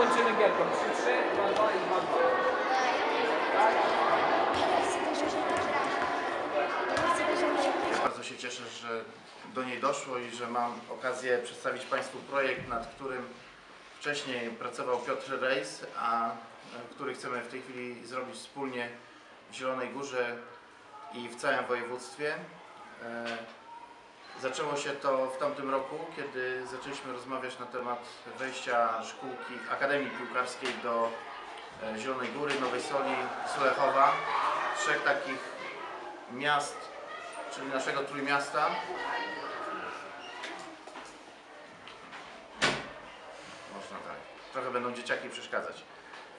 kończymy gierką. 3-3, 2-2 i 2-2. Bardzo się cieszę, że do niej doszło i że mam okazję przedstawić Państwu projekt, nad którym wcześniej pracował Piotr Rejs, a e, który chcemy w tej chwili zrobić wspólnie w Zielonej Górze i w całym województwie. Zaczęło się to w tamtym roku, kiedy zaczęliśmy rozmawiać na temat wejścia szkółki Akademii Piłkarskiej do e, Zielonej Góry, Nowej Soli, Sulechowa. Trzech takich miast, czyli naszego Trójmiasta. Można tak. Trochę będą dzieciaki przeszkadzać.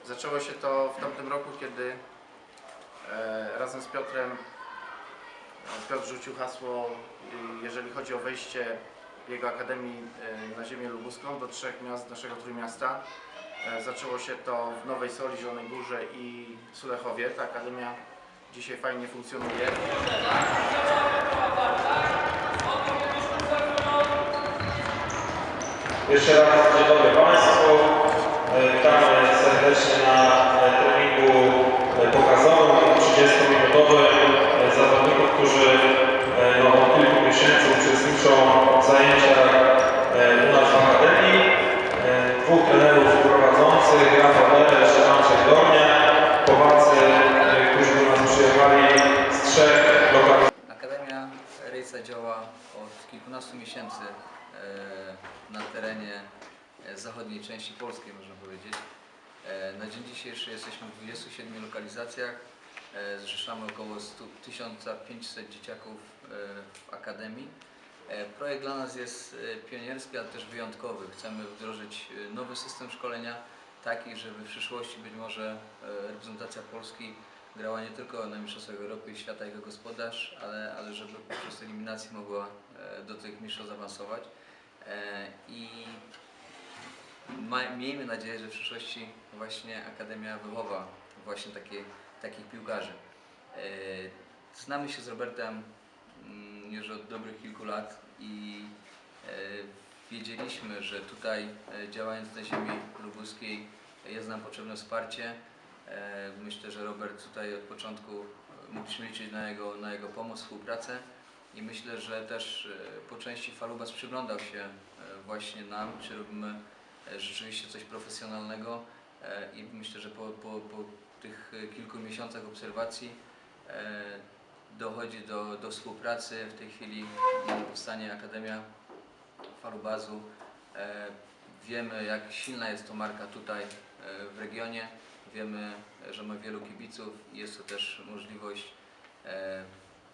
Zaczęło się to w tamtym roku, kiedy e, razem z Piotrem Piotr rzucił hasło, jeżeli chodzi o wejście jego akademii e, na ziemię lubuską do trzech miast naszego Trójmiasta. E, Zaczęło się to w Nowej Soli, Zielonej Górze i Sulechowie. Ta akademia dzisiaj fajnie funkcjonuje. Jeszcze raz dzień dobry Państwu. E, Witamy serdecznie na e, treningu e, pokazowym, 30-minutowym e, zawodników, którzy e, no, od kilku miesięcy uczestniczą w zajęciach e, u nas w Akademii. E, Dwóch trenerów prowadzących, Rafał Lerer czy Andrzej Dornia, chłopacy, e, którzy do nas przyjechali z trzech lokalizacji. Akademia Działa od kilkunastu miesięcy e, na terenie e, zachodniej części Polski, można powiedzieć. E, Na dzień dzisiejszy jesteśmy w 27 lokalizacjach. Zrzeszamy około 100, 1500 dzieciaków w Akademii. Projekt dla nas jest pionierski, ale też wyjątkowy. Chcemy wdrożyć nowy system szkolenia, taki, żeby w przyszłości być może reprezentacja Polski grała nie tylko na Mistrzostwach Europy i Świata jako gospodarz, ale, ale żeby poprzez eliminację mogła e, do tych mistrzostw zaawansować. E, I miejmy nadzieję, że w przyszłości właśnie Akademia wychowa właśnie takie, takich piłkarzy. E, Znamy się z Robertem mm, już od dobrych kilku lat i wiedzieliśmy, że tutaj działając na ziemi lubuskiej jest nam potrzebne wsparcie. E, Myślę, że Robert tutaj od początku e, mogliśmy liczyć na jego, na jego pomoc, współpracę i myślę, że też e, po części Falubas przyglądał się właśnie nam, czy robimy rzeczywiście coś profesjonalnego i myślę, że po, po, po tych kilku miesiącach obserwacji dochodzi do, do współpracy. W tej chwili powstanie Akademia Falubazu. Wiemy, jak silna jest to marka tutaj e, w regionie. Wiemy, że ma wielu kibiców i jest to też możliwość e,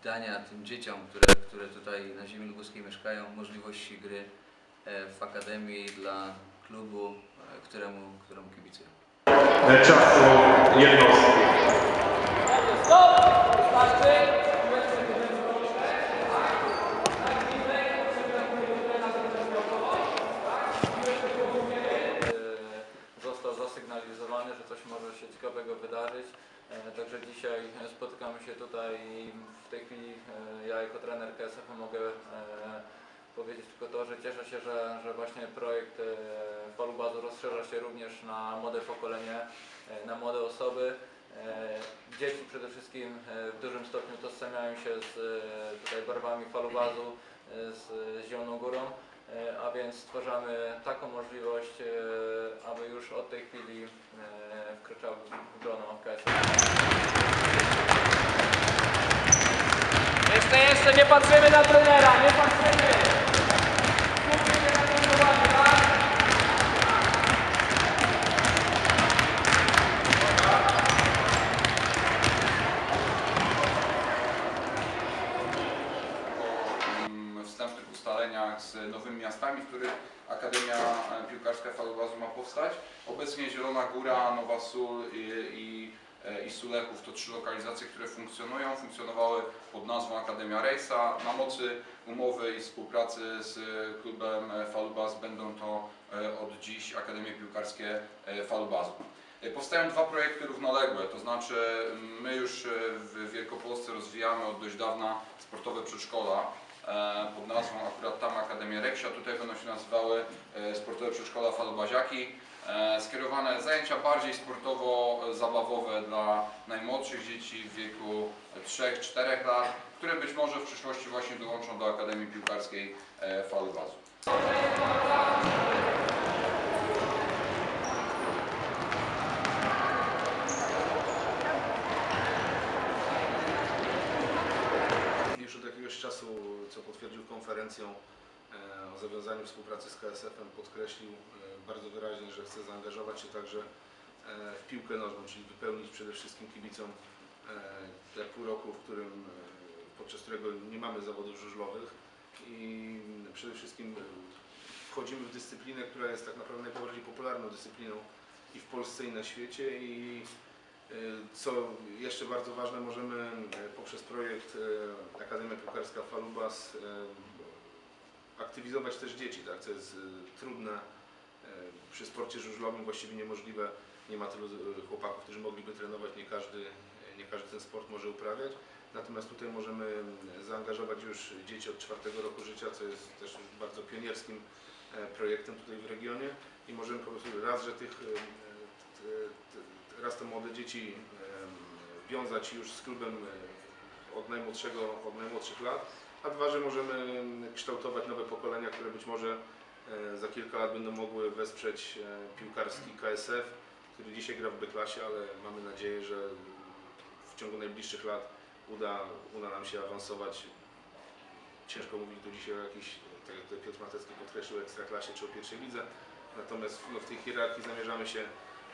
dania tym dzieciom, które, które tutaj na ziemi lubuskiej mieszkają, możliwości gry e, w akademii dla klubu, któremu, któremu kibicują. e, czasu jednostki. Coś może się ciekawego wydarzyć. E, Także dzisiaj spotykamy się tutaj i w tej chwili e, ja jako trener KSF mogę e, powiedzieć tylko to, że cieszę się, że, że właśnie projekt e, Falubazu rozszerza się również na młode pokolenie, na młode osoby. Dzieci przede wszystkim w dużym stopniu tożsamiają się z tutaj barwami Falubazu, z Zieloną Górą. E, a więc stwarzamy taką możliwość, e, aby już od tej chwili e, wkraczały w grono KSL. Jeszcze, jeszcze nie patrzymy na trenera, nie patrzymy! Miastami, w których Akademia Piłkarska Falubazu ma powstać. Obecnie Zielona Góra, Nowa Sól i, i, e, i Sulechów to trzy lokalizacje, które funkcjonują. Funkcjonowały pod nazwą Akademia Rejsa. Na mocy umowy i współpracy z klubem Falubaz będą to e, od dziś Akademie Piłkarskie e, Falubazu. Powstają dwa projekty równoległe, to znaczy my już w Wielkopolsce rozwijamy od dość dawna sportowe przedszkola pod nazwą akurat tam Akademia Reksia. Tutaj będą się nazywały e, sportowe przedszkola Falubaziaki. e, skierowane zajęcia bardziej sportowo-zabawowe dla najmłodszych dzieci w wieku 3-4 lat, które być może w przyszłości właśnie dołączą do Akademii Piłkarskiej e, Falubazu. Już od jakiegoś czasu, co potwierdził konferencją e, o zawiązaniu współpracy z KSF-em, podkreślił e, bardzo wyraźnie, że chce zaangażować się także e, w piłkę nożną, czyli wypełnić przede wszystkim kibicom te pół roku, w którym, podczas którego nie mamy zawodów żużlowych i przede wszystkim wchodzimy w dyscyplinę, która jest tak naprawdę najbardziej popularną dyscypliną i w Polsce i na świecie i Co jeszcze bardzo ważne, możemy e, poprzez projekt e, Akademia Piłkarska Falubas aktywizować też dzieci, tak? co jest trudne przy sporcie żużlowym, właściwie niemożliwe. Nie ma tylu chłopaków, którzy mogliby trenować, nie każdy, nie każdy ten sport może uprawiać. Natomiast tutaj możemy zaangażować już dzieci od czwartego roku życia, co jest też bardzo pionierskim projektem tutaj w regionie i możemy po prostu raz, że tych raz te młode dzieci wiązać już z klubem od najmłodszego, od najmłodszych lat, a dwa, że możemy em, kształtować nowe pokolenia, które być może e, za kilka lat będą mogły wesprzeć e, piłkarski KSF, który dzisiaj gra w B-klasie, ale mamy nadzieję, że w ciągu najbliższych lat uda, uda nam się awansować. Ciężko mówić tu dzisiaj o jakiejś, tak jak Piotr Matecki podkreślił, ekstraklasie czy o pierwszej lidze, natomiast no, w tej hierarchii zamierzamy się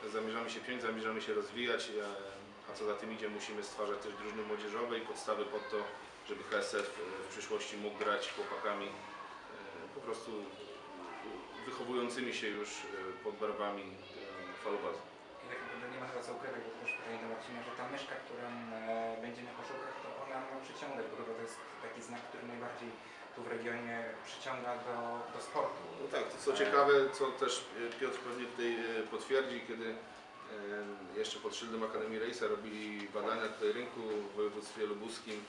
zamierzamy się piąć, zamierzamy się rozwijać, e, a co za tym idzie, musimy stwarzać też drużyny młodzieżowe i podstawy pod to, żeby KSF w przyszłości mógł grać chłopakami e, po prostu wychowującymi się już e, pod barwami e, falubazu. I tak naprawdę nie ma chyba co ukrywać, bo też pytanie do Marcina, że ta myszka, którą e, będzie na koszulkach, to ona ma przyciągać, bo to jest taki znak, który najbardziej tu w regionie przyciąga do, do sportu. No tak, to co ciekawe, co też e, Piotr pewnie tutaj e, potwierdzi, kiedy e, jeszcze pod szyldem Akademii Rejsa robili badania tutaj rynku w województwie lubuskim.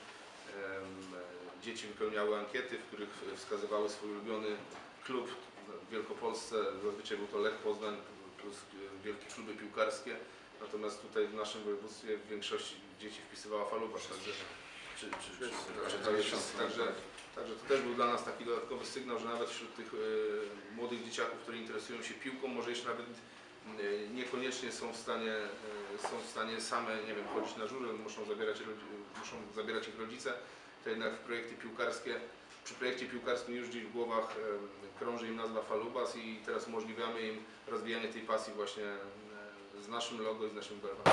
Dzieci wypełniały ankiety, w których wskazywały swój ulubiony klub w Wielkopolsce. Zazwyczaj był to Lech Poznań plus wielkie kluby piłkarskie. Natomiast tutaj w naszym województwie w większości dzieci wpisywała Falubas. Także, czy, czy, czy, także, to jest, także, Także to też był dla nas taki dodatkowy sygnał, że nawet wśród tych e, młodych dzieciaków, które interesują się piłką, może jeszcze nawet e, niekoniecznie są w stanie, e, są w stanie same, nie wiem, chodzić na żurę, muszą zabierać, muszą zabierać ich rodzice, to jednak w projekty piłkarskie, przy projekcie piłkarskim już gdzieś w głowach krąży im nazwa Falubas i teraz umożliwiamy im rozwijanie tej pasji właśnie z naszym logo i z naszym belwem.